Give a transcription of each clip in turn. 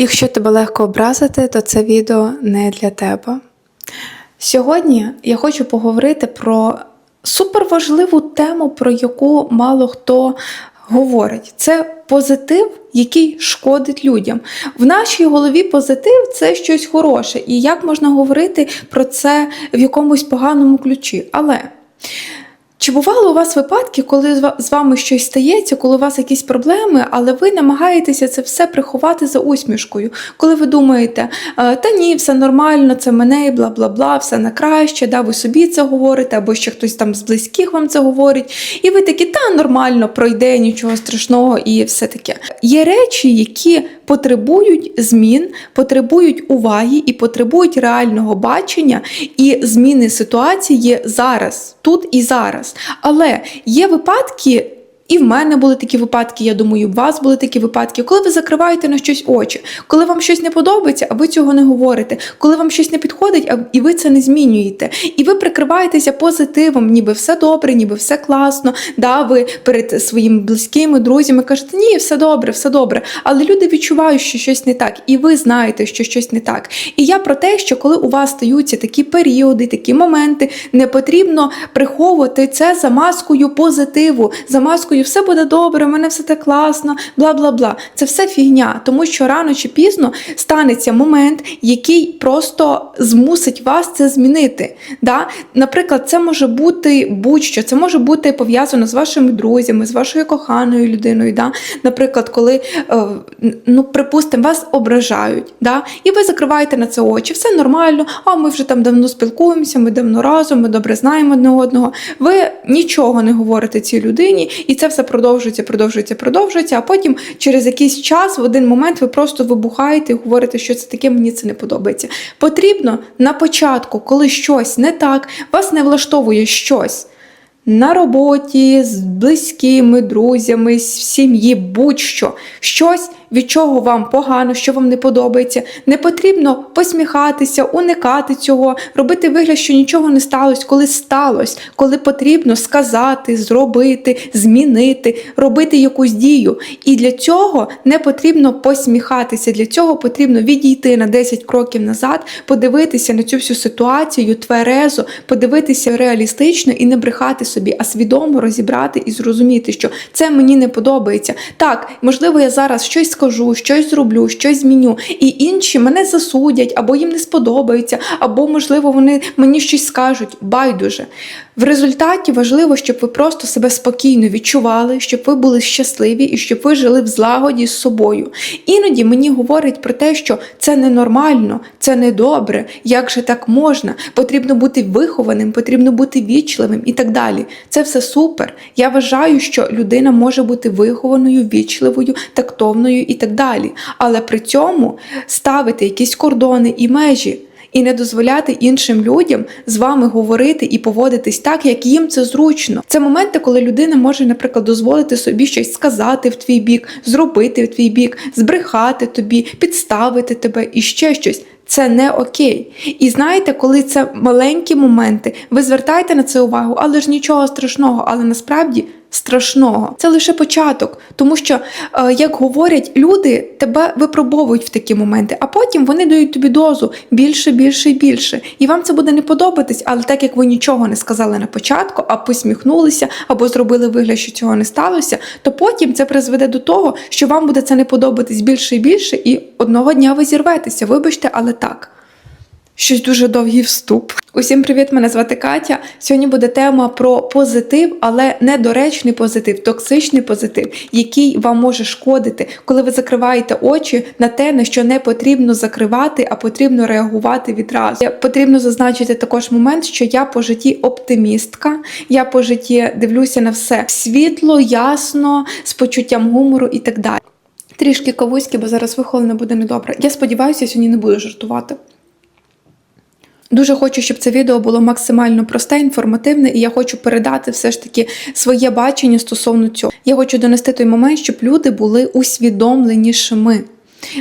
Якщо тебе легко образити, то це відео не для тебе. Сьогодні я хочу поговорити про суперважливу тему, про яку мало хто говорить. Це позитив, який шкодить людям. В нашій голові позитив це щось хороше. І як можна говорити про це в якомусь поганому ключі? Але. Чи бували у вас випадки, коли з вами щось стається, коли у вас якісь проблеми, але ви намагаєтеся це все приховати за усмішкою? Коли ви думаєте, «Е, та ні, все нормально, це мене, бла бла бла, все на краще, да, ви собі це говорите, або ще хтось там з близьких вам це говорить, і ви такі, та нормально, пройде, нічого страшного, і все таке. Є речі, які потребують змін, потребують уваги і потребують реального бачення і зміни ситуації зараз, тут і зараз. Але є випадки. І в мене були такі випадки, я думаю, у вас були такі випадки, коли ви закриваєте на щось очі, коли вам щось не подобається, а ви цього не говорите, коли вам щось не підходить, а і ви це не змінюєте. І ви прикриваєтеся позитивом, ніби все добре, ніби все класно. Да, ви перед своїми близькими, друзями кажете, ні, все добре, все добре. Але люди відчувають, що щось не так, і ви знаєте, що щось не так. І я про те, що коли у вас стаються такі періоди, такі моменти, не потрібно приховувати це за маскою позитиву, за маскою все буде добре, в мене все так класно, бла бла бла. Це все фігня, тому що рано чи пізно станеться момент, який просто змусить вас це змінити. Да? Наприклад, це може бути будь-що, це може бути пов'язано з вашими друзями, з вашою коханою людиною. Да? Наприклад, коли, е, ну, припустимо, вас ображають, да? і ви закриваєте на це очі, все нормально, а ми вже там давно спілкуємося, ми давно разом, ми добре знаємо одне одного. Ви нічого не говорите цій людині, і це все продовжується, продовжується, продовжується. А потім через якийсь час, в один момент, ви просто вибухаєте і говорите, що це таке, мені це не подобається. Потрібно на початку, коли щось не так, вас не влаштовує щось. На роботі, з близькими, друзями, з- сім'ї, будь-що, щось, від чого вам погано, що вам не подобається. Не потрібно посміхатися, уникати цього, робити вигляд, що нічого не сталося, коли сталося, коли потрібно сказати, зробити, змінити, робити якусь дію. І для цього не потрібно посміхатися. Для цього потрібно відійти на 10 кроків назад, подивитися на цю всю ситуацію тверезо, подивитися реалістично і не брехати собі, а свідомо розібрати і зрозуміти, що це мені не подобається. Так, можливо, я зараз щось скажу, щось зроблю, щось зміню, і інші мене засудять, або їм не сподобається, або, можливо, вони мені щось скажуть. Байдуже. В результаті важливо, щоб ви просто себе спокійно відчували, щоб ви були щасливі і щоб ви жили в злагоді з собою. Іноді мені говорять про те, що це ненормально, це недобре, як же так можна, потрібно бути вихованим, потрібно бути вічливим і так далі. Це все супер. Я вважаю, що людина може бути вихованою, вічливою, тактовною і так далі. Але при цьому ставити якісь кордони і межі. І не дозволяти іншим людям з вами говорити і поводитись так, як їм це зручно. Це моменти, коли людина може, наприклад, дозволити собі щось сказати в твій бік, зробити в твій бік, збрехати тобі, підставити тебе і ще щось. Це не окей. І знаєте, коли це маленькі моменти, ви звертаєте на це увагу, але ж нічого страшного, але насправді. Страшного, це лише початок, тому що, е, як говорять люди, тебе випробовують в такі моменти, а потім вони дають тобі дозу більше, більше і більше. І вам це буде не подобатись, але так як ви нічого не сказали на початку, а посміхнулися або зробили вигляд, що цього не сталося, то потім це призведе до того, що вам буде це не подобатись більше і більше, і одного дня ви зірветеся. Вибачте, але так. Щось дуже довгий вступ. Усім привіт! Мене звати Катя. Сьогодні буде тема про позитив, але недоречний позитив, токсичний позитив, який вам може шкодити, коли ви закриваєте очі на те, на що не потрібно закривати, а потрібно реагувати відразу. Потрібно зазначити також момент, що я по житті оптимістка. Я по житті дивлюся на все світло, ясно, з почуттям гумору і так далі. Трішки кавуськи, бо зараз вихолено буде недобре. Я сподіваюся, сьогодні не буду жартувати. Дуже хочу, щоб це відео було максимально просте, інформативне, і я хочу передати все ж таки своє бачення стосовно цього. Я хочу донести той момент, щоб люди були усвідомленішими.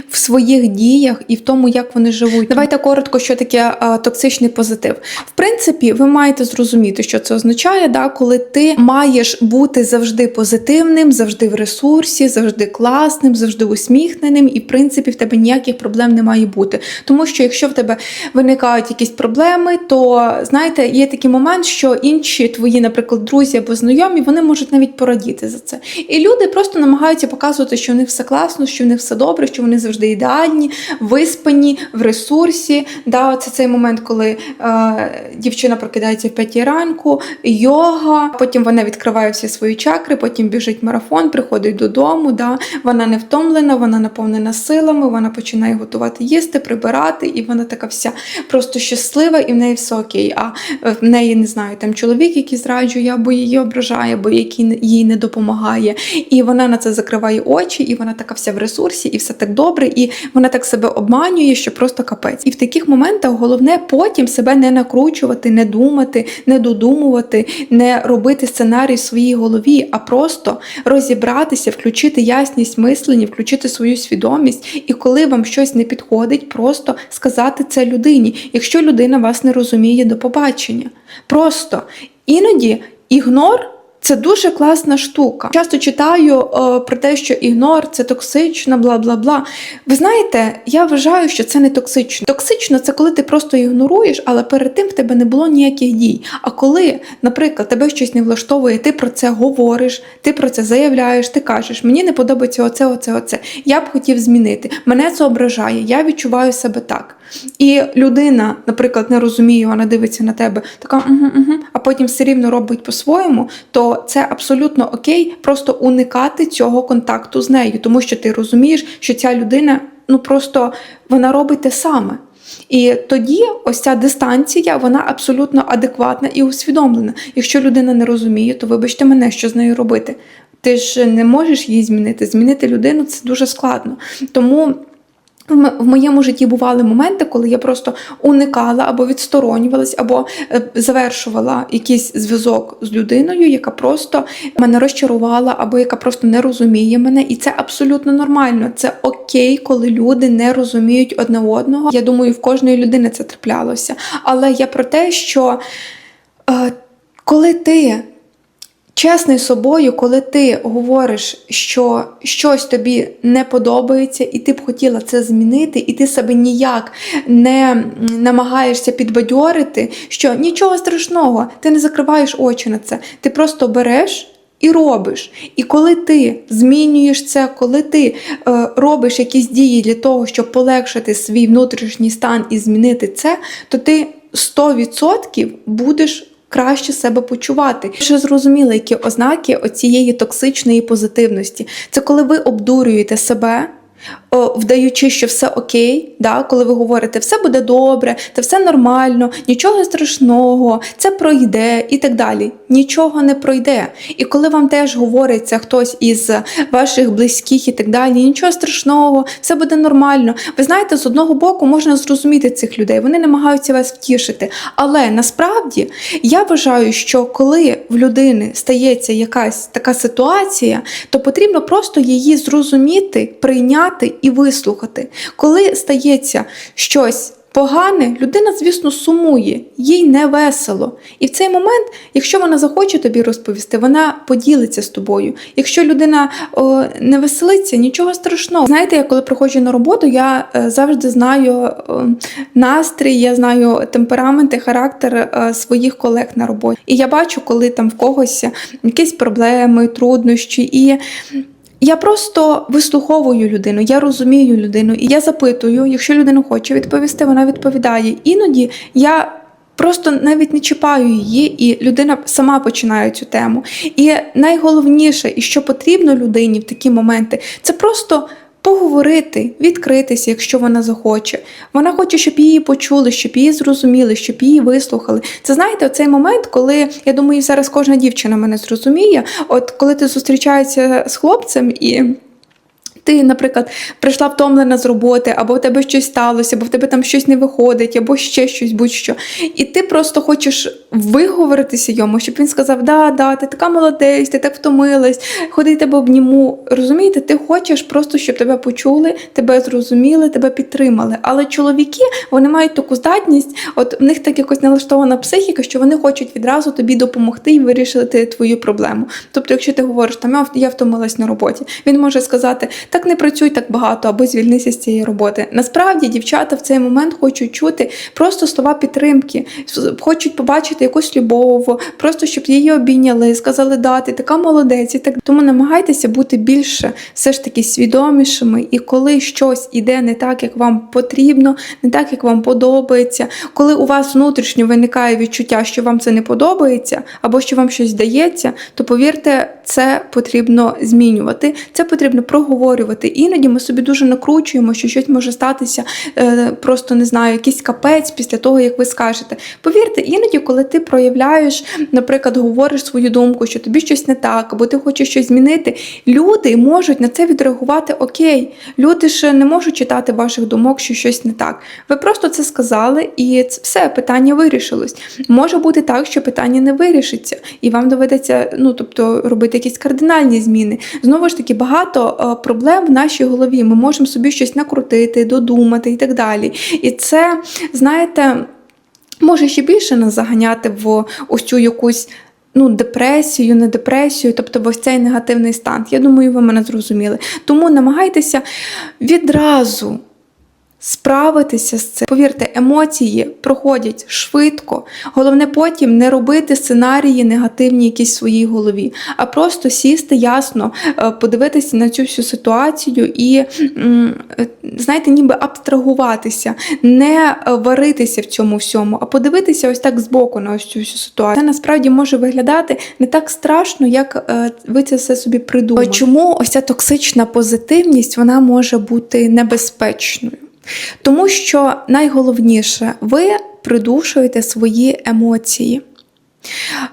В своїх діях і в тому, як вони живуть. Давайте коротко, що таке е, токсичний позитив. В принципі, ви маєте зрозуміти, що це означає, да, коли ти маєш бути завжди позитивним, завжди в ресурсі, завжди класним, завжди усміхненим, і в принципі в тебе ніяких проблем не має бути. Тому що якщо в тебе виникають якісь проблеми, то знаєте, є такий момент, що інші твої, наприклад, друзі або знайомі, вони можуть навіть порадіти за це. І люди просто намагаються показувати, що в них все класно, що в них все добре, що вони завжди ідеальні, виспані, в ресурсі. Да, це цей момент, коли е, дівчина прокидається в п'ятій ранку, йога, потім вона відкриває всі свої чакри, потім біжить марафон, приходить додому. Да, вона не втомлена, вона наповнена силами, вона починає готувати їсти, прибирати, і вона така вся просто щаслива, і в неї все окей. А е, в неї не знаю, там чоловік, який зраджує, або її ображає, або який їй не допомагає. І вона на це закриває очі, і вона така вся в ресурсі, і все так добре, і вона так себе обманює, що просто капець. І в таких моментах головне потім себе не накручувати, не думати, не додумувати, не робити сценарій в своїй голові, а просто розібратися, включити ясність мислення, включити свою свідомість. І коли вам щось не підходить, просто сказати це людині. Якщо людина вас не розуміє, до побачення. Просто іноді ігнор. Це дуже класна штука. Часто читаю е, про те, що ігнор це токсично, бла бла бла. Ви знаєте, я вважаю, що це не токсично. Токсично це коли ти просто ігноруєш, але перед тим в тебе не було ніяких дій. А коли, наприклад, тебе щось не влаштовує, ти про це говориш, ти про це заявляєш, ти кажеш, мені не подобається оце, оце, оце. Я б хотів змінити. Мене це ображає, я відчуваю себе так. І людина, наприклад, не розуміє, вона дивиться на тебе, така угу, угу, а потім все рівно робить по-своєму, то це абсолютно окей, просто уникати цього контакту з нею, тому що ти розумієш, що ця людина ну просто вона робить те саме. І тоді ось ця дистанція, вона абсолютно адекватна і усвідомлена. Якщо людина не розуміє, то вибачте мене, що з нею робити. Ти ж не можеш її змінити. Змінити людину це дуже складно. Тому. В моєму житті бували моменти, коли я просто уникала або відсторонювалась, або е, завершувала якийсь зв'язок з людиною, яка просто мене розчарувала, або яка просто не розуміє мене. І це абсолютно нормально. Це окей, коли люди не розуміють одне одного. Я думаю, в кожної людини це траплялося. Але я про те, що е, коли ти чесний собою, коли ти говориш, що щось тобі не подобається, і ти б хотіла це змінити, і ти себе ніяк не намагаєшся підбадьорити, що нічого страшного, ти не закриваєш очі на це, ти просто береш. І робиш. І коли ти змінюєш це, коли ти е, робиш якісь дії для того, щоб полегшити свій внутрішній стан і змінити це, то ти 100% будеш краще себе почувати. Вже зрозуміли, які ознаки оцієї токсичної позитивності. Це коли ви обдурюєте себе. Вдаючи, що все окей, да, коли ви говорите, все буде добре, це все нормально, нічого страшного, це пройде і так далі. Нічого не пройде. І коли вам теж говориться хтось із ваших близьких і так далі, нічого страшного, все буде нормально. Ви знаєте, з одного боку можна зрозуміти цих людей, вони намагаються вас втішити. Але насправді я вважаю, що коли в людини стається якась така ситуація, то потрібно просто її зрозуміти, прийняти і вислухати. Коли стається щось погане, людина, звісно, сумує, їй не весело. І в цей момент, якщо вона захоче тобі розповісти, вона поділиться з тобою. Якщо людина о, не веселиться, нічого страшного. Знаєте, я коли приходжу на роботу, я е, завжди знаю о, настрій, я знаю темперамент і характер е, своїх колег на роботі. І я бачу, коли там в когось якісь проблеми, труднощі. і я просто вислуховую людину, я розумію людину, і я запитую, якщо людина хоче відповісти, вона відповідає. Іноді я просто навіть не чіпаю її, і людина сама починає цю тему. І найголовніше, і що потрібно людині в такі моменти, це просто поговорити, відкритися, якщо вона захоче. Вона хоче, щоб її почули, щоб її зрозуміли, щоб її вислухали. Це знаєте, оцей момент, коли я думаю, зараз кожна дівчина мене зрозуміє. От коли ти зустрічаєшся з хлопцем і. Ти, наприклад, прийшла втомлена з роботи, або в тебе щось сталося, або в тебе там щось не виходить, або ще щось, будь-що. І ти просто хочеш виговоритися йому, щоб він сказав: Да, да, ти така молодець, ти так втомилась, ходи тебе обніму. Розумієте, ти хочеш просто, щоб тебе почули, тебе зрозуміли, тебе підтримали. Але чоловіки вони мають таку здатність, от в них так якось налаштована психіка, що вони хочуть відразу тобі допомогти і вирішити твою проблему. Тобто, якщо ти говориш, там «Я- втомилась на роботі, він може сказати, так не працюй так багато або звільнися з цієї роботи. Насправді дівчата в цей момент хочуть чути просто слова підтримки, хочуть побачити якусь любов, просто щоб її обійняли, сказали, да, ти така молодець. І так тому намагайтеся бути більше все ж таки свідомішими. І коли щось іде не так, як вам потрібно, не так, як вам подобається, коли у вас внутрішньо виникає відчуття, що вам це не подобається, або що вам щось здається, то повірте, це потрібно змінювати, це потрібно проговорювати. Іноді ми собі дуже накручуємо, що щось може статися, е, просто не знаю, якийсь капець після того, як ви скажете. Повірте, іноді, коли ти проявляєш, наприклад, говориш свою думку, що тобі щось не так, або ти хочеш щось змінити, люди можуть на це відреагувати окей. Люди ж не можуть читати ваших думок, що щось не так. Ви просто це сказали, і це все питання вирішилось. Може бути так, що питання не вирішиться, і вам доведеться, ну тобто, робити якісь кардинальні зміни. Знову ж таки, багато е, в нашій голові. Ми можемо собі щось накрутити, додумати і так далі. І це, знаєте, може ще більше нас заганяти в ось цю якусь. Ну, депресію, не депресію, тобто ось цей негативний стан. Я думаю, ви мене зрозуміли. Тому намагайтеся відразу справитися з цим. Повірте, емоції проходять швидко. Головне потім не робити сценарії негативні якісь в своїй голові, а просто сісти ясно, е, подивитися на цю всю ситуацію і, е, знаєте, ніби абстрагуватися, не е, варитися в цьому всьому, а подивитися ось так збоку на ось цю всю ситуацію. Це насправді може виглядати не так страшно, як ви це все собі придумали. Чому ось ця токсична позитивність вона може бути небезпечною? Тому що найголовніше, ви придушуєте свої емоції.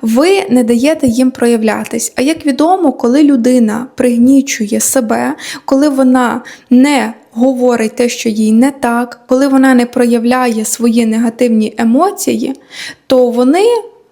Ви не даєте їм проявлятись. А як відомо, коли людина пригнічує себе, коли вона не говорить те, що їй не так, коли вона не проявляє свої негативні емоції, то вони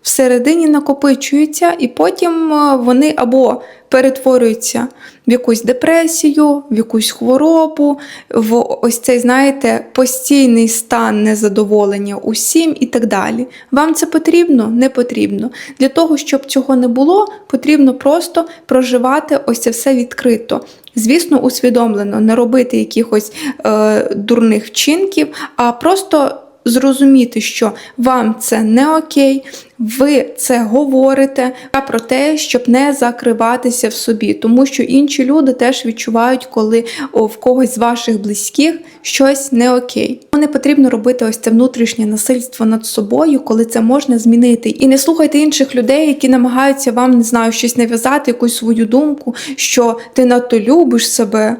всередині накопичуються, і потім е, вони або перетворюються в якусь депресію, в якусь хворобу, в ось цей, знаєте, постійний стан незадоволення усім і так далі. Вам це потрібно? Не потрібно. Для того, щоб цього не було, потрібно просто проживати ось це все відкрито. Звісно, усвідомлено, не робити якихось е, дурних вчинків, а просто зрозуміти, що вам це не окей, ви це говорите а про те, щоб не закриватися в собі, тому що інші люди теж відчувають, коли в когось з ваших близьких щось не окей. Не потрібно робити ось це внутрішнє насильство над собою, коли це можна змінити. І не слухайте інших людей, які намагаються вам не знаю, щось нав'язати, якусь свою думку, що ти надто любиш себе.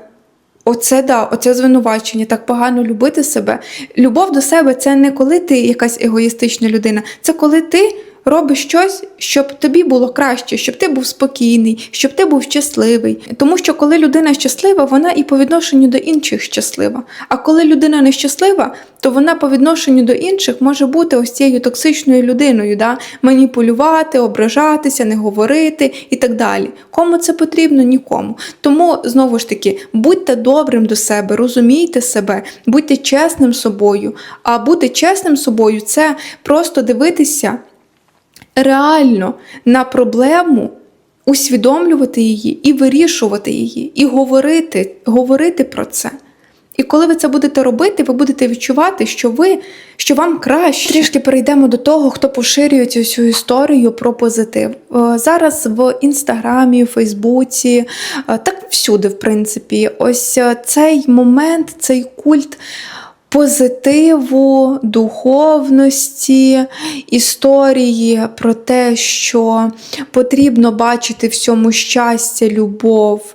Оце да, оце звинувачення, так погано любити себе. Любов до себе це не коли ти якась егоїстична людина, це коли ти робиш щось, щоб тобі було краще, щоб ти був спокійний, щоб ти був щасливий. Тому що коли людина щаслива, вона і по відношенню до інших щаслива. А коли людина нещаслива, то вона по відношенню до інших може бути ось цією токсичною людиною, да? маніпулювати, ображатися, не говорити і так далі. Кому це потрібно? Нікому. Тому знову ж таки, будьте добрим до себе, розумійте себе, будьте чесним собою. А бути чесним собою це просто дивитися реально на проблему. Усвідомлювати її і вирішувати її, і говорити, говорити про це. І коли ви це будете робити, ви будете відчувати, що ви, що вам краще. Трішки перейдемо до того, хто поширює цю всю історію про позитив. Е, Зараз в інстаграмі, Фейсбуці, е, так всюди, в принципі, ось е, цей момент, цей культ позитиву, духовності, історії про те, що потрібно бачити всьому щастя, любов,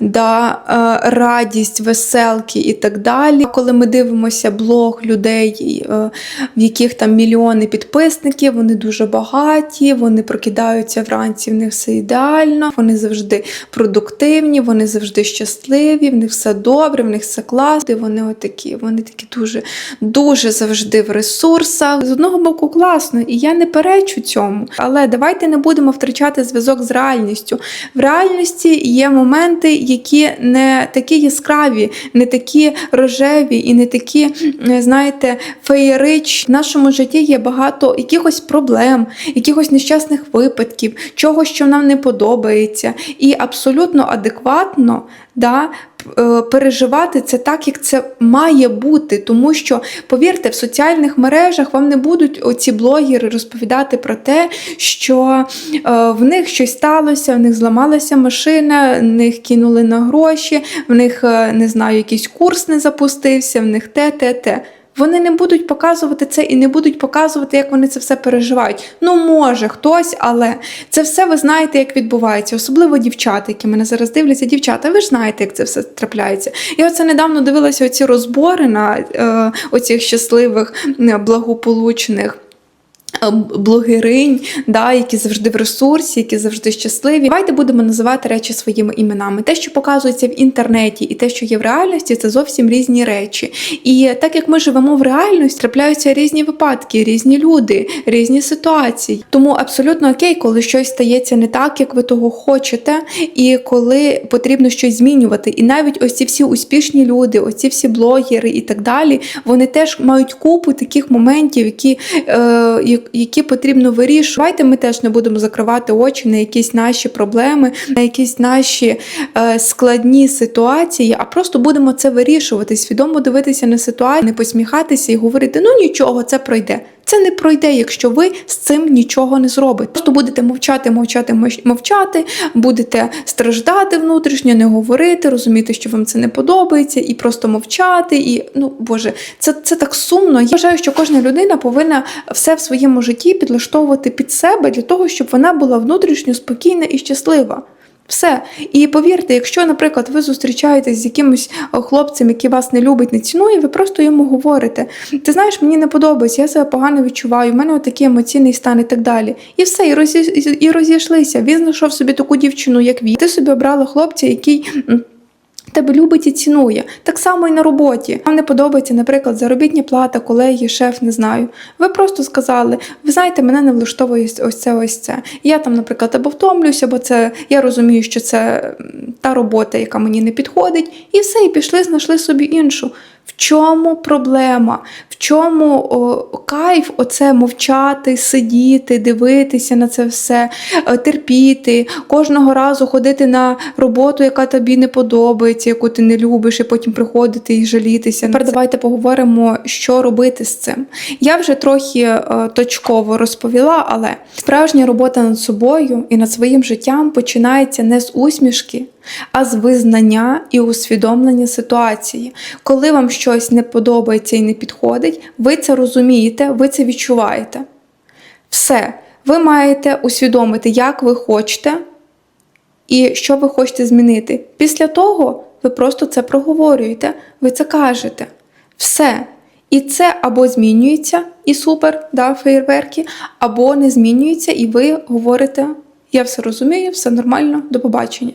да, е, радість, веселки і так далі. Коли ми дивимося блог людей, е, в яких там мільйони підписників, вони дуже багаті, вони прокидаються вранці, в них все ідеально, вони завжди продуктивні, вони завжди щасливі, в них все добре, в них все класно. Вони отакі, вони такі дуже, дуже завжди в ресурсах. З одного боку, класно, і я не перечу цьому. Але давайте не будемо втрачати зв'язок з реальністю. В реальності є моменти, які не такі яскраві, не такі рожеві і не такі, знаєте, феєричні. В нашому житті є багато якихось проблем, якихось нещасних випадків, чогось, що нам не подобається. І абсолютно адекватно да, переживати це так, як це має бути. Тому що, повірте, в соціальних мережах вам не будуть оці блогери розповідати про те, що е, в них щось сталося, в них зламалася машина, в них кинули на гроші, в них е, не знаю, якийсь курс не запустився, в них те, те, те. Вони не будуть показувати це і не будуть показувати, як вони це все переживають. Ну, може, хтось, але це все ви знаєте, як відбувається, особливо дівчата, які мене зараз дивляться. Дівчата, ви ж знаєте, як це все трапляється. Я оце недавно дивилася оці розбори на е, оцих щасливих, е, благополучних. Е, Блогеринь, да, які завжди в ресурсі, які завжди щасливі. Давайте будемо називати речі своїми іменами. Те, що показується в інтернеті, і те, що є в реальності, це зовсім різні речі. І так як ми живемо в реальності, трапляються різні випадки, різні люди, різні ситуації. Тому абсолютно окей, коли щось стається не так, як ви того хочете, і коли потрібно щось змінювати. І навіть ось ці всі успішні люди, ось ці всі блогери і так далі, вони теж мають купу таких моментів, які, е, які потрібно вирішувати. Давайте ми теж не будемо закривати очі на якісь наші проблеми, на якісь наші е, складні ситуації, а просто будемо це вирішувати, свідомо дивитися на ситуацію, не посміхатися і говорити: ну нічого, це пройде. Це не пройде, якщо ви з цим нічого не зробите. Просто будете мовчати, мовчати, мовч- мовчати, будете страждати внутрішньо, не говорити, розуміти, що вам це не подобається, і просто мовчати. І ну Боже, це, це так сумно. Я вважаю, що кожна людина повинна все в своєму житті підлаштовувати під себе для того, щоб вона була внутрішньо спокійна і щаслива. Все. І повірте, якщо, наприклад, ви зустрічаєтесь з якимось е, хлопцем, який вас не любить, не цінує, ви просто йому говорите: ти знаєш, мені не подобається, я себе погано відчуваю, в мене отакий емоційний стан і так далі. І все, і, розі... і розійшлися. Він знайшов собі таку дівчину, як він. Ти собі обрала хлопця, який. Тебе любить і цінує. Так само і на роботі. Вам не подобається, наприклад, заробітня плата, колеги, шеф, не знаю. Ви просто сказали, ви знаєте, мене не влаштовує ось це, ось це. Я там, наприклад, або втомлююся, бо це я розумію, що це та робота, яка мені не підходить, і все, і пішли, знайшли собі іншу. В чому проблема? В чому о, кайф оце мовчати, сидіти, дивитися на це все, е, терпіти, кожного разу ходити на роботу, яка тобі не подобається, яку ти не любиш, і потім приходити і жалітися. Тепер давайте поговоримо, що робити з цим. Я вже трохи е, точково розповіла, але справжня робота над собою і над своїм життям починається не з усмішки, а з визнання і усвідомлення ситуації. Коли вам щось не подобається і не підходить, ви це розумієте, ви це відчуваєте. Все, ви маєте усвідомити, як ви хочете і що ви хочете змінити. Після того ви просто це проговорюєте, ви це кажете. Все. І це або змінюється, і супер, да, феєрверки, або не змінюється, і ви говорите: я все розумію, все нормально, до побачення.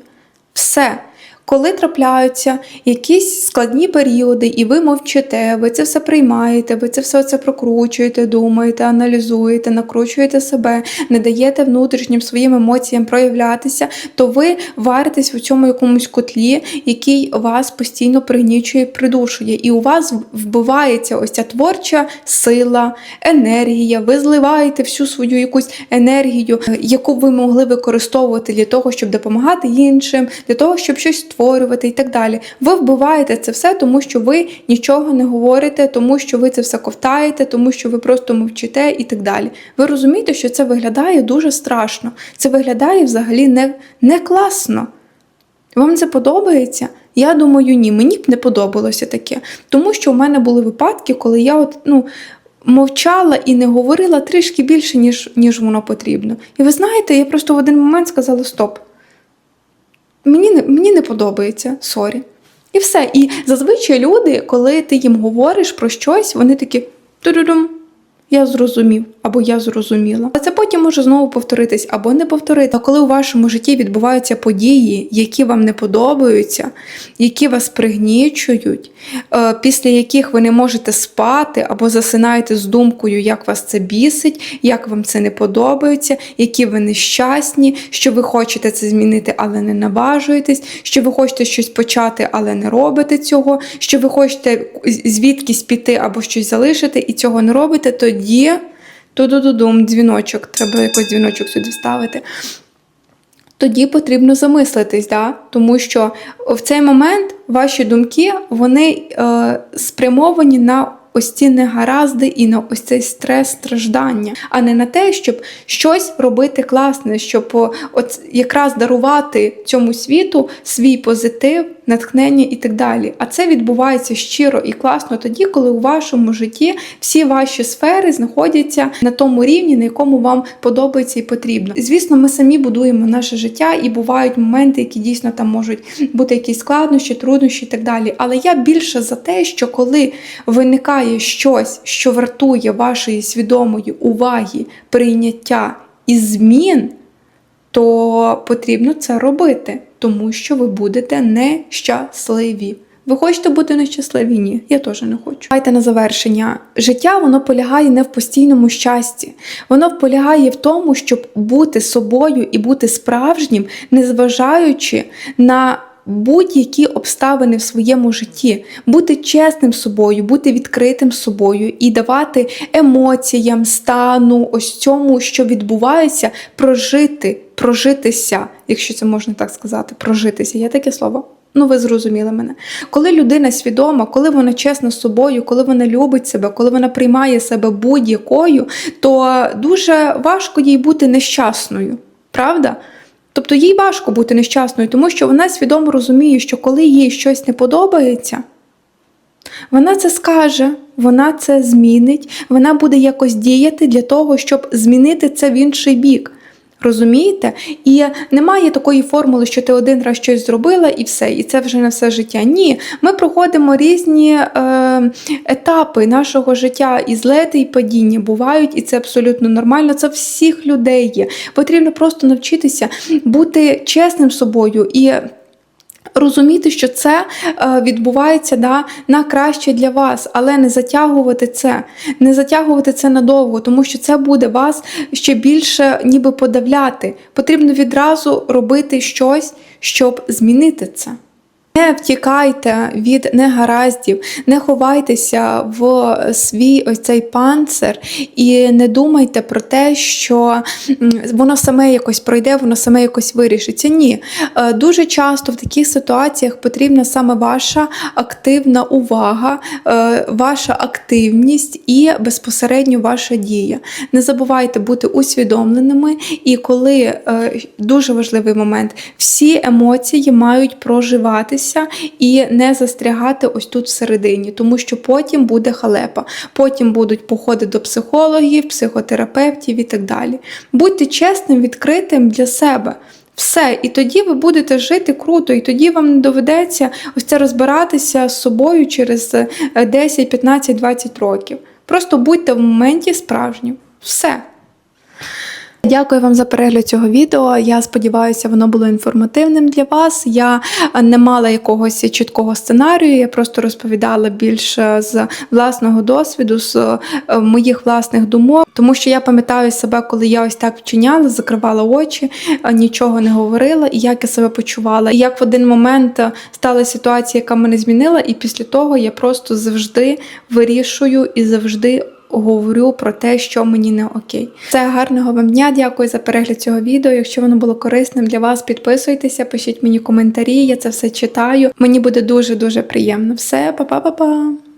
Все. Коли трапляються якісь складні періоди, і ви мовчите, ви це все приймаєте, ви це все це прокручуєте, думаєте, аналізуєте, накручуєте себе, не даєте внутрішнім своїм емоціям проявлятися, то ви варитесь в цьому якомусь котлі, який вас постійно пригнічує, придушує. І у вас вбивається ось ця творча сила, енергія. Ви зливаєте всю свою якусь енергію, яку ви могли використовувати для того, щоб допомагати іншим, для того, щоб щось створювати і так далі. Ви вбиваєте це все, тому що ви нічого не говорите, тому що ви це все ковтаєте, тому що ви просто мовчите і так далі. Ви розумієте, що це виглядає дуже страшно. Це виглядає взагалі не, не класно. Вам це подобається? Я думаю, ні, мені б не подобалося таке. Тому що в мене були випадки, коли я от, ну, мовчала і не говорила трішки більше, ніж, ніж воно потрібно. І ви знаєте, я просто в один момент сказала: стоп. Мені не, мені не подобається, сорі. І все. І зазвичай люди, коли ти їм говориш про щось, вони такі ту-ду-дум, я зрозумів або я зрозуміла. А це потім може знову повторитись або не повторити. А коли у вашому житті відбуваються події, які вам не подобаються, які вас пригнічують, е, після яких ви не можете спати або засинаєте з думкою, як вас це бісить, як вам це не подобається, які ви нещасні, що ви хочете це змінити, але не наважуєтесь, що ви хочете щось почати, але не робите цього, що ви хочете звідкись піти або щось залишити і цього не робите, тоді ту-ду-ду-дум, дзвіночок, треба якось дзвіночок сюди вставити. Тоді потрібно замислитись, да? тому що в цей момент ваші думки вони е, спрямовані на ось ці негаразди і на ось цей стрес страждання, а не на те, щоб щось робити класне, щоб от якраз дарувати цьому світу свій позитив, натхнення і так далі. А це відбувається щиро і класно тоді, коли у вашому житті всі ваші сфери знаходяться на тому рівні, на якому вам подобається і потрібно. Звісно, ми самі будуємо наше життя, і бувають моменти, які дійсно там можуть бути якісь складнощі, труднощі і так далі. Але я більше за те, що коли виникає щось, що вартує вашої свідомої уваги, прийняття і змін то потрібно це робити, тому що ви будете нещасливі. Ви хочете бути нещасливі? Ні, я теж не хочу. Давайте на завершення. Життя воно полягає не в постійному щасті. Воно полягає в тому, щоб бути собою і бути справжнім, незважаючи на будь-які обставини в своєму житті, бути чесним собою, бути відкритим собою і давати емоціям, стану, ось цьому, що відбувається, прожити, прожитися, якщо це можна так сказати, прожитися. Є таке слово? Ну, ви зрозуміли мене. Коли людина свідома, коли вона чесна з собою, коли вона любить себе, коли вона приймає себе будь-якою, то дуже важко їй бути нещасною. Правда? Тобто їй важко бути нещасною, тому що вона свідомо розуміє, що коли їй щось не подобається, вона це скаже, вона це змінить, вона буде якось діяти для того, щоб змінити це в інший бік. Розумієте? І немає такої формули, що ти один раз щось зробила і все, і це вже на все життя. Ні, ми проходимо різні е, етапи нашого життя, і злети, і падіння бувають, і це абсолютно нормально. Це всіх людей є. Потрібно просто навчитися бути чесним собою і. Розуміти, що це е, відбувається да, на краще для вас, але не затягувати це, не затягувати це надовго, тому що це буде вас ще більше ніби подавляти. Потрібно відразу робити щось, щоб змінити це. Не втікайте від негараздів, не ховайтеся в свій ось цей панцир і не думайте про те, що воно саме якось пройде, воно саме якось вирішиться. Ні. Е, Дуже часто в таких ситуаціях потрібна саме ваша активна увага, е, ваша активність і безпосередньо ваша дія. Не забувайте бути усвідомленими, і коли е, дуже важливий момент, всі емоції мають проживатися і не застрягати ось тут всередині, тому що потім буде халепа, потім будуть походи до психологів, психотерапевтів і так далі. Будьте чесним, відкритим для себе. Все, і тоді ви будете жити круто, і тоді вам не доведеться ось це розбиратися з собою через е, 10, 15, 20 років. Просто будьте в моменті справжнім. Все. Дякую вам за перегляд цього відео. Я сподіваюся, воно було інформативним для вас. Я не мала якогось чіткого сценарію, я просто розповідала більше з власного досвіду, з е, моїх власних думок, тому що я пам'ятаю себе, коли я ось так вчиняла, закривала очі, е, нічого не говорила, і як я себе почувала. І як в один момент е, стала ситуація, яка мене змінила, і після того я просто завжди вирішую і завжди говорю про те, що мені не окей. Це гарного вам дня. Дякую за перегляд цього відео. Якщо воно було корисним для вас, підписуйтеся, пишіть мені коментарі. Я це все читаю. Мені буде дуже дуже приємно. Все, па-па-па-па!